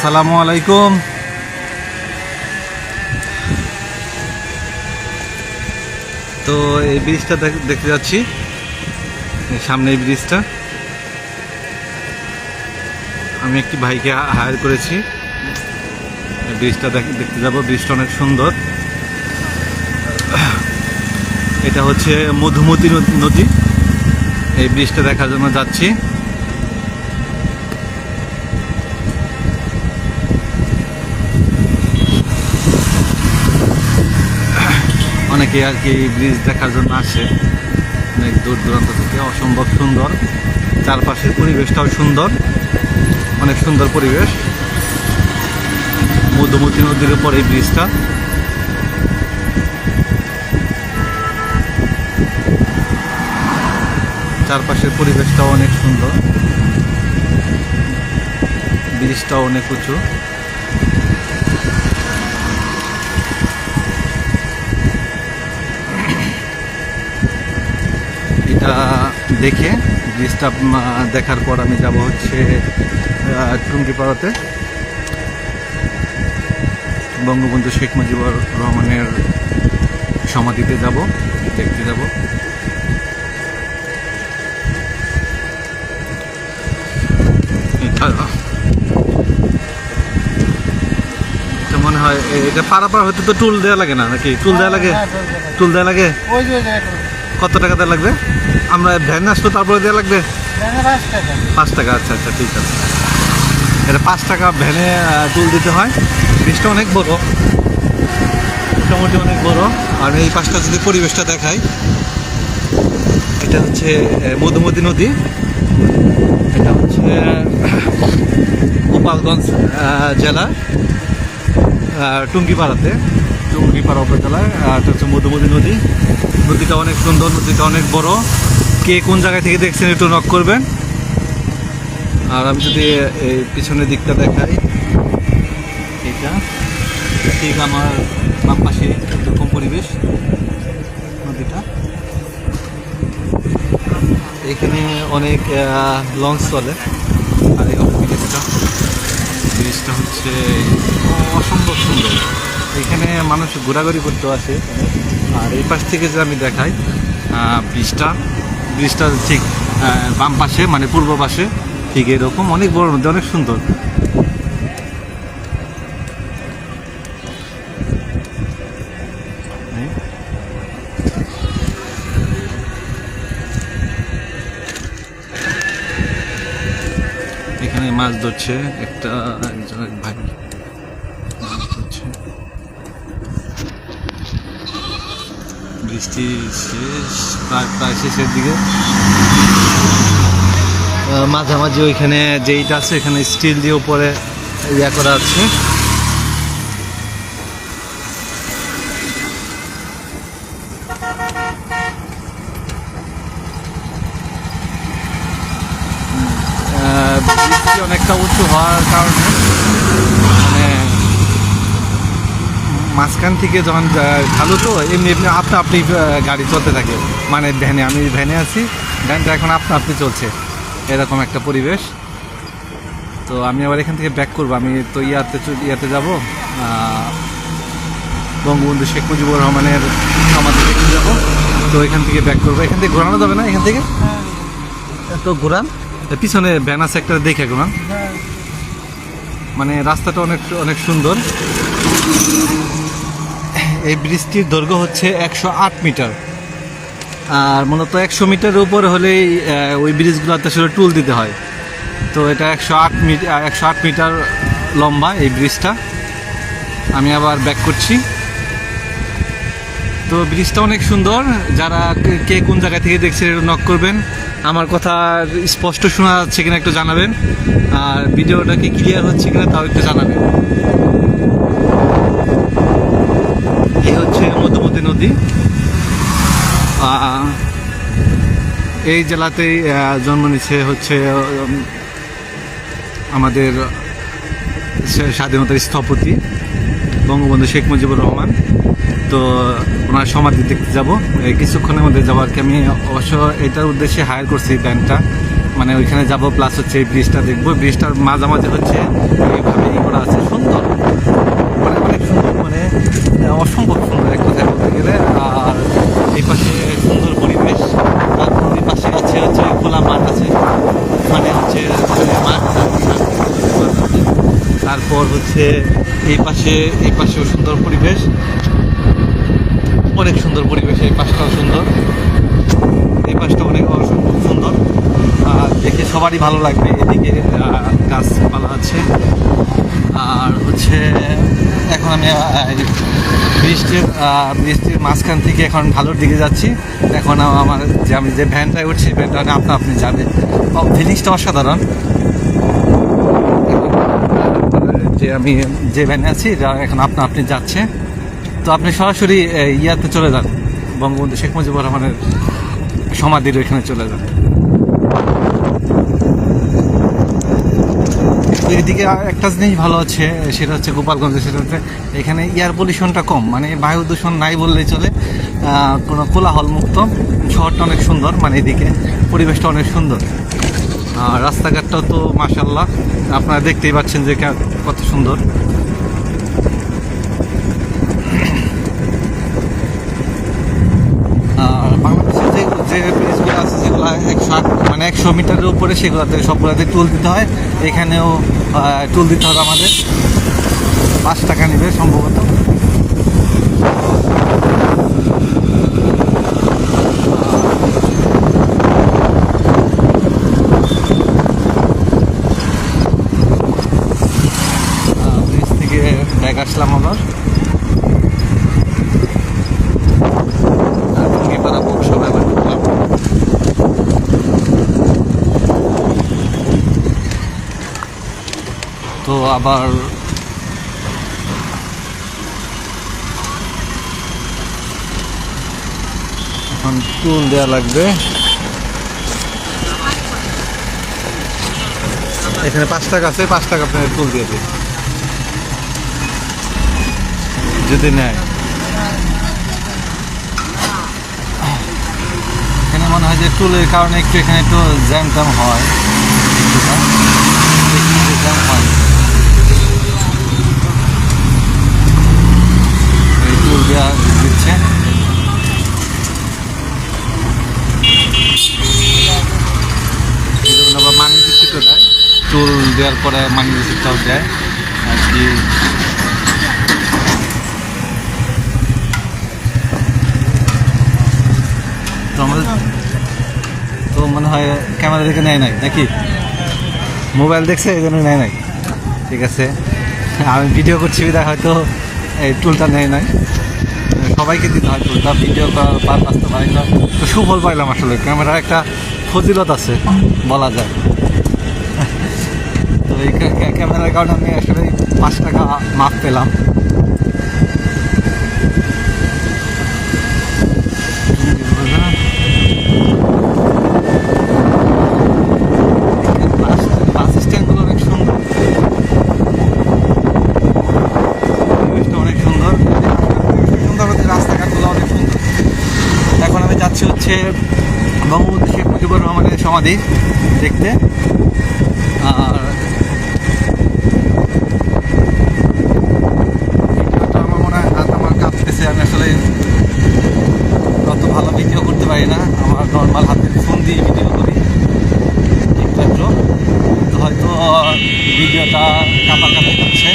আসসালামু আলাইকুম। তো এই ব্রিজটা দেখ- দেখতে যাচ্ছি। সামনে এই ব্রিজটা। আমি একটি ভাইকে হায়ার করেছি। ব্রিজটা দেখ- দেখতে যাব। ব্রিজটা অনেক সুন্দর। এটা হচ্ছে মধুমতি নদী। এই ব্রিজটা দেখার জন্য যাচ্ছি। অনেকে আর কি এই ব্রিজ দেখার জন্য আসে। অনেক দূর দূরান্ত থেকে। অসম্ভব সুন্দর। চারপাশের পরিবেশটাও সুন্দর। অনেক সুন্দর পরিবেশ। মধুমতি নদীর উপর এই ব্রিজটা চারপাশের পরিবেশটাও অনেক সুন্দর। ব্রিজটাও অনেক উঁচু। দেখে ব্রিজটা দেখার পর আমি যাব হচ্ছে টুঙ্গিপাড়াতে। বঙ্গবন্ধু শেখ মুজিবুর রহমানের সমাধিতে যাব দেখতে যাব। মনে হয় এটা পারাপার হতে তো টুল দেওয়া লাগে না নাকি? টুল দেওয়া লাগে? টুল দেওয়া লাগে। কত টাকা দেওয়া লাগবে? আমরা ভ্যান আসব তারপরে দেওয়া লাগবে? পাঁচ টাকা। আচ্ছা আচ্ছা ঠিক আছে। এটা পাঁচ টাকা ভ্যানে তুল দিতে হয়। ব্রিজটা অনেক বড়। মোটামুটি অনেক বড়। আর এই পাশটা যদি পরিবেশটা দেখাই এটা হচ্ছে মধুমতি নদী। এটা হচ্ছে গোপালগঞ্জ আহ, টুঙ্গিপাড়াতে, টুঙ্গিপাড়া উপজেলায়, আর হচ্ছে মধুমতি নদী। নদীটা অনেক সুন্দর, নদীটা অনেক বড়। কে কোন জায়গা থেকে দেখছেন একটু নক করবেন। আর আমি যদি এই পিছনের দিকটা দেখাই এটা ঠিক আমার বাম পাশে এরকম পরিবেশ, নদীটা। এখানে অনেক লঞ্চ চলে। আর এই ব্রিজটা ব্রিজটা হচ্ছে অসম্ভব সুন্দর। এখানে মানুষ ঘোরাঘুরি করতে আসে। আর এই পাশ থেকে যে আমি দেখাই ব্রিজটা ব্রিজটা ঠিক বাম পাশে মানে পূর্ব পাশে, ঠিক এরকম। অনেক বড় নদী অনেক সুন্দর। এখানে মাছ ধরছে একটা একজন এক ভাই মাছ ধরছে শেষ, প্রায় প্রায় শেষের দিকে। মাঝামাঝি ওইখানে যেইটা আছে, এখানে স্টিল দিয়ে উপরে ইয়া করা আছে। অনেকটা উঁচু হওয়ার কারণে মাঝখান থেকে যখন ঢালু তো এমনি এমনি আপনা আপনি গাড়ি চলতে থাকে। মানে ভ্যানে আমি ভ্যানে আছি ভ্যানটা এখন আপনা আপনি চলছে। এরকম একটা পরিবেশ। তো আমি আবার এখান থেকে ব্যাক করব। আমি তো ইয়াতে ইয়াতে যাব বঙ্গবন্ধু শেখ মুজিবুর রহমানের সমাধি দেখতে যাব। তো এখান থেকে ব্যাক করব। এখান থেকে ঘোরানো যাবে না এখান থেকে? তো ঘোরান? পিছনে আছে একটা দেখে ঘোরান। হ্যাঁ। মানে রাস্তাটা অনেক অনেক সুন্দর। এই ব্রিজটির দৈর্ঘ্য হচ্ছে একশো আট মিটার। আর মূলত একশো মিটার উপর হলেই ওই ব্রিজগুলোতে আসলে টুল দিতে হয়। তো এটা একশো আট মিটার একশো আট মিটার লম্বা এই ব্রিজটা। আমি আবার ব্যাক করছি। তো ব্রিজটা অনেক সুন্দর। যারা কে- কোন জায়গা থেকে দেখছে নক করবেন। আমার কথা স্পষ্ট শোনা যাচ্ছে কিনা একটু জানাবেন। আর ভিডিওটা কি ক্লিয়ার হচ্ছে কিনা তাও একটু জানাবেন এই হচ্ছে মধুমতি নদী এই জেলাতেই জন্ম নিচ্ছে হচ্ছে আমাদের স্বাধীনতার স্থপতি বঙ্গবন্ধু শেখ মুজিবুর রহমান। তো ওনার সমাধি দেখতে যাব। এই কিছুক্ষণের মধ্যে যাব আর কি আমি অবশ্য এটার উদ্দেশ্যে হায়ার করছি ব্যান্ডটা মানে ওইখানে যাব প্লাস হচ্ছে এই ব্রিজটা দেখব। ব্রিজটার মাঝামাঝি হচ্ছে এইভাবে করা আছে। সুন্দর। মানে অনেক সুন্দর মানে অসম্ভব সুন্দর এক কথায় বলতে গেলে আর এই পাশে সুন্দর পরিবেশ। তারপর ওই পাশে আছে হচ্ছে খোলা মাঠ আছে। মানে হচ্ছে মাঠ তারপর হচ্ছে এই পাশে, এই পাশেও সুন্দর পরিবেশ। অনেক সুন্দর পরিবেশ, এই পাশটাও সুন্দর। এই পাশটা অনেক সুন্দর। আর দেখে সবারই ভালো লাগবে। এদিকে গাছপালা আছে। আর হচ্ছে এখন আমি বৃষ্টির বৃষ্টির মাঝখান থেকে এখন ভালোর দিকে যাচ্ছি। এখন আমার যে আমি যে ভ্যানটায় উঠছি ভ্যানটা আপনা আপনি যাবে ফিলিংসটা অসাধারণ। যে আমি যে ভ্যানে আছি এখন আপনা আপনি যাচ্ছে। তো আপনি সরাসরি ইয়াতে চলে যান। বঙ্গবন্ধু শেখ মুজিবুর রহমানের সমাধির ওইখানে চলে যান। তো এদিকে একটা জিনিস ভালো আছে, সেটা হচ্ছে গোপালগঞ্জে, সেটা হচ্ছে এখানে এয়ার পলিউশনটা কম। মানে বায়ু দূষণ নাই বললেই চলে। কোনো কোলাহল মুক্ত শহরটা অনেক সুন্দর মানে এদিকে পরিবেশটা অনেক সুন্দর। আর রাস্তাঘাটটাও তো মাসাল্লাহ আপনারা দেখতেই পাচ্ছেন যে কত সুন্দর আর বাংলাদেশের যে যে ব্রিজগুলো আছে যেগুলো একশো আট মানে একশো মিটারের উপরে সেগুলোতে সবগুলোতে টুল দিতে হয়। এখানেও টুল দিতে হবে আমাদের। পাঁচ টাকা নেবে সম্ভবত। ব্যাগ আসলাম আবার টুঙ্গিপাড়া পৌরসভায় আবার ঢুকলাম তো আবার এখন টুল দেওয়া লাগবে। এখানে পাঁচ টাকা আছে, পাঁচ টাকা আপনার টুল দিয়ে দিই। যদি নেয়। এখানে মনে হয় যে টুলের কারণে একটু এখানে একটু জ্যাম ট্যাম হয়। জ্যাম হয়। দেওয়া দিচ্ছে মানি রিসিপ্টও দেয় টুল দেওয়ার পরে মানি রিসিপ্টটাও দেয়। আর কি। তো মনে হয় ক্যামেরা দেখে নেয় নাই, নাকি? মোবাইল দেখছে, এই জন্য নেয় নাই। ঠিক আছে। আমি ভিডিও করছি, বিধায় হয়তো এই টুলটা নেয় নাই। সবাইকে দিতে হয় টুলটা ভিডিও করার পারপাস তো পাই না। তো সুফল পাইলাম আসলে ক্যামেরা একটা ফজিলত আছে, বলা যায়। তো এই ক্যা- ক্যা- ক্যামেরার কারণে আমি আসলে পাঁচ টাকা মাপ পেলাম বাস বাস স্ট্যান্ডগুলো অনেক সুন্দর পরিবেশটা অনেক সুন্দর সুন্দর হচ্ছে রাস্তাঘাটগুলো অনেক সুন্দর এখন আমি যাচ্ছি হচ্ছে বঙ্গবন্ধু শেখ সমাধি দেখতে আর ভিডিওটা আমার মনে হয় হাত আমার কাঁপতেছে আমি আসলে অত ভালো ভিডিও করতে পারি না আমার নর্মাল হাতের ফোন দিয়ে ভিডিও করি ঠিকঠাক তো হয়তো ভিডিওটা কাপা কাপি হচ্ছে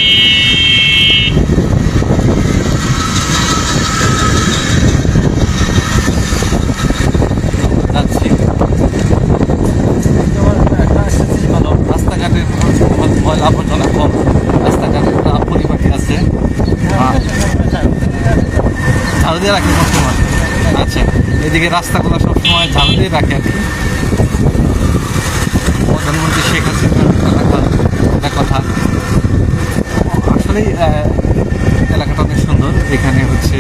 যাচ্ছি একটা জিনিস ভালো রাস্তাঘাটের ময়লা আবর্জনা কম রাস্তাঘাটের পরিপাটি আছে আর ঝাড়ু দিয়ে রাখে সবসময়। আচ্ছা এদিকে রাস্তাগুলো সবসময় ঝাল দিয়ে রাখে আর কি। প্রধানমন্ত্রী শেখ হাসিনার কথা আসলেই এলাকাটা অনেক সুন্দর। এখানে হচ্ছে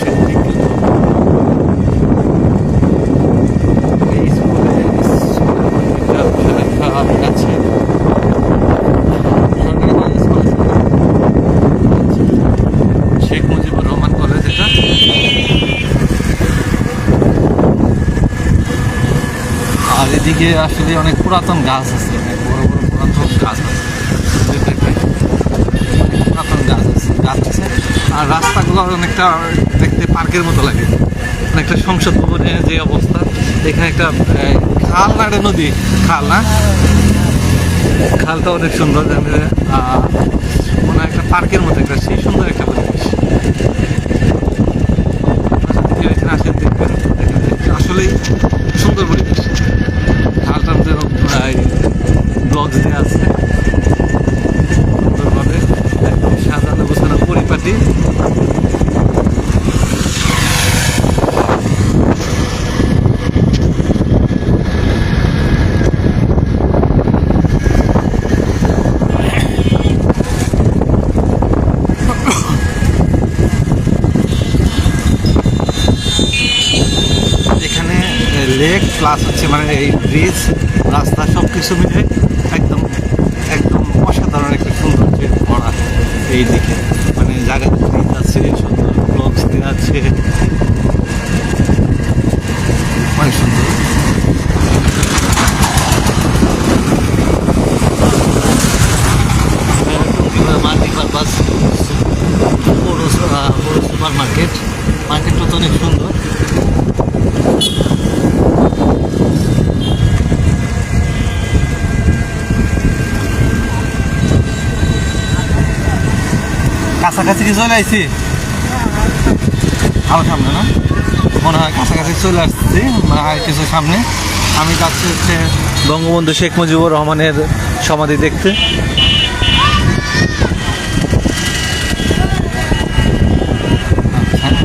সেদিকে এই স্কুলে স্কুলে আছে সরকারি college college Sheikh Mujibur Rahman college এটা আসলে অনেক পুরাতন গাছ আছে, অনেক বড় বড় পুরাতন গাছ আছে। পুরাতন গাছ আছে গাছ আছে। আর রাস্তাগুলো অনেকটা দেখতে পার্কের মতো লাগে। অনেকটা সংসদ ভবনের যে অবস্থা, এখানে একটা খাল না একটা নদী? খাল না? খালটা অনেক সুন্দর মনে হয় একটা পার্কের মতো একটা, সেই সুন্দর একটা পরিবেশ আপনারা যদি কেউ এখানে আসেন দেখবেন এখানে আসলেই সুন্দর পরিবেশ খালটার মধ্যে ব্লগস দেওয়া আছে সুন্দরভাবে একদম সাজানো গোছানো পরিপাটি এখানে লেক প্লাস হচ্ছে মানে এই ব্রিজ রাস্তা সব কিছু মিলে একদম একদম অসাধারণ একটা সৌন্দর্যে ভরা এই দিকে। মানে জায়গা ব্রিজ আছে, সুন্দর ব্লকস দেওয়া আছে। অনেক সুন্দর। সুপার মার্কেট মার্কেটটা তো অনেক সুন্দর। কাছাকাছি কি চলে আইছি? আরও সামনে না? মনে হয় কাছাকাছি চলে আসছি মানে আর কিছু সামনে। আমি যাচ্ছি হচ্ছে বঙ্গবন্ধু শেখ মুজিবুর রহমানের সমাধি দেখতে আচ্ছা।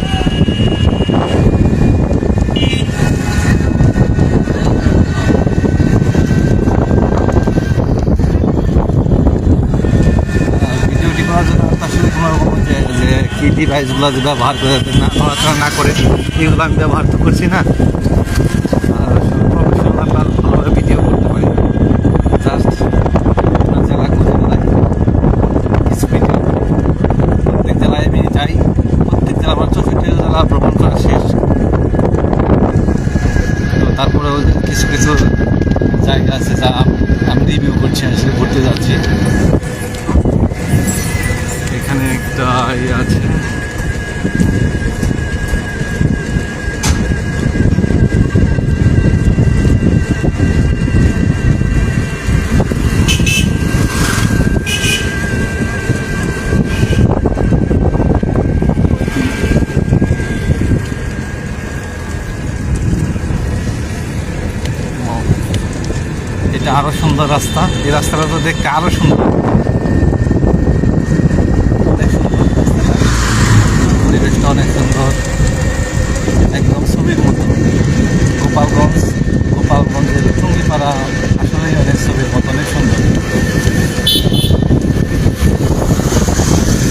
ভিডিওটি করার জন্য তো আসলে কোনো রকম যে যে কী ডিভাইসগুলো যে ব্যবহার করে না নড়াচড়া না করে, এগুলো আমি ব্যবহার তো করছি না। ভালোভাবে ভিডিও করতে পারি আমি যাই ভ্রমণ করা শেষ। তো তারপরেও কিছু কিছু জায়গা আছে যা আমি রিভিউ করছি আসলে ঘুরতে যাচ্ছি। সুন্দর রাস্তা। এই রাস্তাটা তো দেখতে আরও সুন্দর। অনেক সুন্দর পরিবেশটা অনেক সুন্দর। একদম ছবির মতো। গোপালগঞ্জ, গোপালগঞ্জের টুঙ্গিপাড়া আসলেই অনেক ছবির মতো, অনেক সুন্দর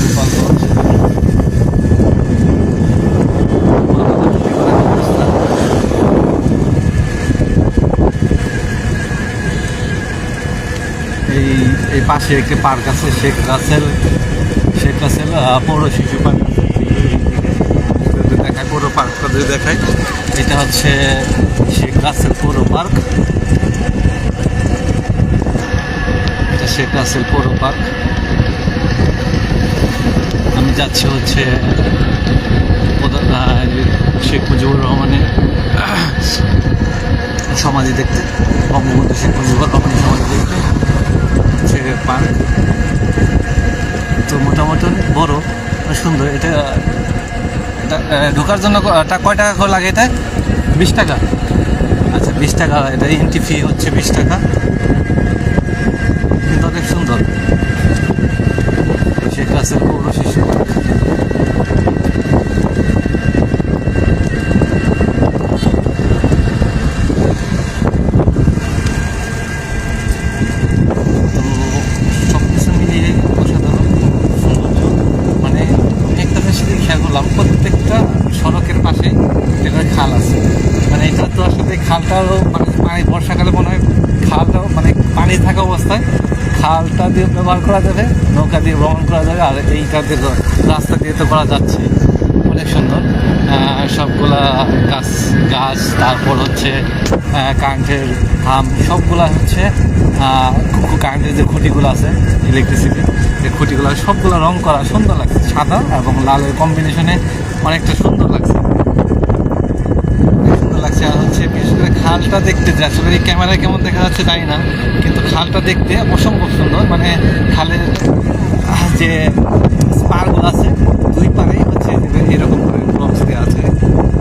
গোপালগঞ্জ টুঙ্গিপাড়ার অবস্থা। এই এই পাশে একটি পার্ক আছে শেখ রাসেল শেখ রাসেল পৌর শিশু পার্ক দেখায় পৌর পার্কটা যদি দেখায় এটা হচ্ছে শেখ রাসেল পৌর পার্ক। এটা শেখ রাসেল পৌর পার্ক। আমি যাচ্ছি হচ্ছে শেখ মুজিবুর রহমানের সমাধি দেখতে। বঙ্গবন্ধু শেখ মুজিবুর রহমানের সমাধি দেখতে। হচ্ছে পার্ক তো মোটামুটি বড় সুন্দর। এটা এটা ঢোকার জন্য এটা কয় টাকা করে লাগে এটা? বিশ টাকা। আচ্ছা বিশ টাকা। এটা এন্ট্রি ফি হচ্ছে বিশ টাকা। কিন্তু অনেক সুন্দর। পানি বর্ষাকালে মনে হয় খালটাও মানে পানি থাকা অবস্থায় খালটা দিয়ে ব্যবহার করা যাবে, নৌকা দিয়ে ভ্রমণ করা যাবে, আর এইটা দিয়ে রাস্তা দিয়ে তো করা যাচ্ছে। অনেক সুন্দর। সবগুলা গাছ গাছ, তারপর হচ্ছে কারেন্টের থাম সবগুলা হচ্ছে কারেন্টের যে খুঁটিগুলো আছে ইলেকট্রিসিটি যে খুঁটিগুলো, সবগুলো রং করা সুন্দর লাগছে, সাদা এবং লালের কম্বিনেশনে অনেকটা সুন্দর লাগছে। সুন্দর লাগছে, আর হচ্ছে করে খালটা দেখতে যে আসলে এই ক্যামেরায় কেমন দেখা যাচ্ছে জানি না, কিন্তু খালটা দেখতে অসম্ভব সুন্দর। মানে খালের যে স্পারগুলো আছে, দুই পারেই হচ্ছে, এরকম করে ব্লকস দেওয়া আছে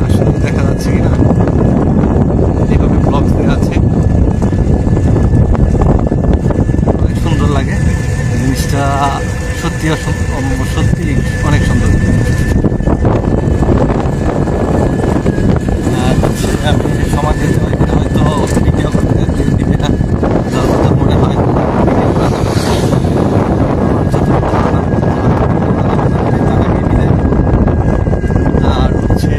আসলে দেখা যাচ্ছে কি না এইভাবে ব্লকস দেওয়া আছে অনেক সুন্দর লাগে জিনিসটা সত্যি অসম- সত্যি অনেক সুন্দর আর হচ্ছে আপনি সমাজ যেতে হয় এটা হয়তো ভিডিও করতে দিবে না যতদূর মনে হয় ভিডিও করা যাবে না। যতদূর ধারণা, তার আগে বিদায় নেব। আর হচ্ছে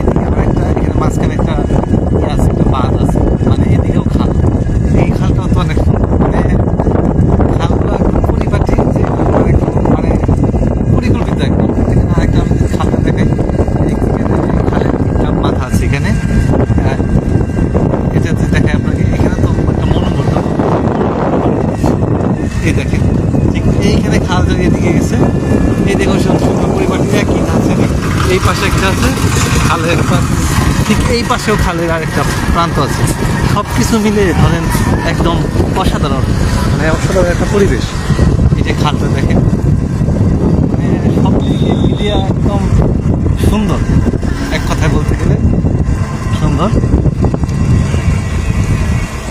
এদিকে আবার একটা এখানে মাঝখানে একটা ইয়ে আছে একটা বাঁধ আছে মানে এদিকেও খাল এই খালটাও তো অনেক সুন্দর মানে খালগুলো একদম পরিপাটি যে মানে একদম মানে পরিকল্পিত একদম এখানে আরেকটা আমি যদি খালটা দেখাই এদিক থেকে দেখেন, খালের তিনটা মাথা আছে এখানে আর এটা যে দেখায় আপনাকে এখানে তো একটা মনোমুগ্ধ এই দেখেন ঠিক এইখানে খাল যদি এদিকে গেছে এই দেখুন সুন্দর সুন্দর পরিপাটি একই আছে এই পাশে একটা আছে, খালের ঠিক এই পাশেও খালের আরেকটা প্রান্ত আছে। সব কিছু মিলে ধরেন একদম অসাধারণ। মানে অসাধারণ একটা পরিবেশ। এই যে খালটা দেখেন। মানে সব দিকে মিলিয়ে একদম সুন্দর। এক কথায় বলতে গেলে সুন্দর।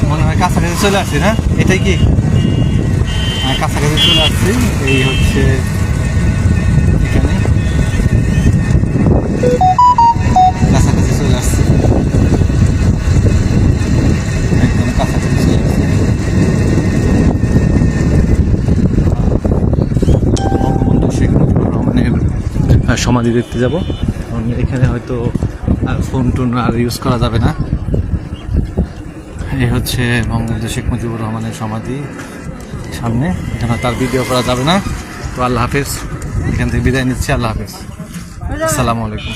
মনে হয় কাছাকাছি চলে আসছি না? এটাই কি? হ্যাঁ কাছাকাছি চলে আসছি। এই হচ্ছে সমাধি দেখতে যাব। কারণ এখানে হয়তো আর ফোন টোন আর ইউজ করা যাবে না। এই হচ্ছে বঙ্গবন্ধু শেখ মুজিবুর রহমানের সমাধি সামনে। এখানে তার ভিডিও করা যাবে না। তো আল্লাহ হাফেজ। এখান থেকে বিদায় নিচ্ছি। আল্লাহ হাফেজ। আসসালামু আলাইকুম।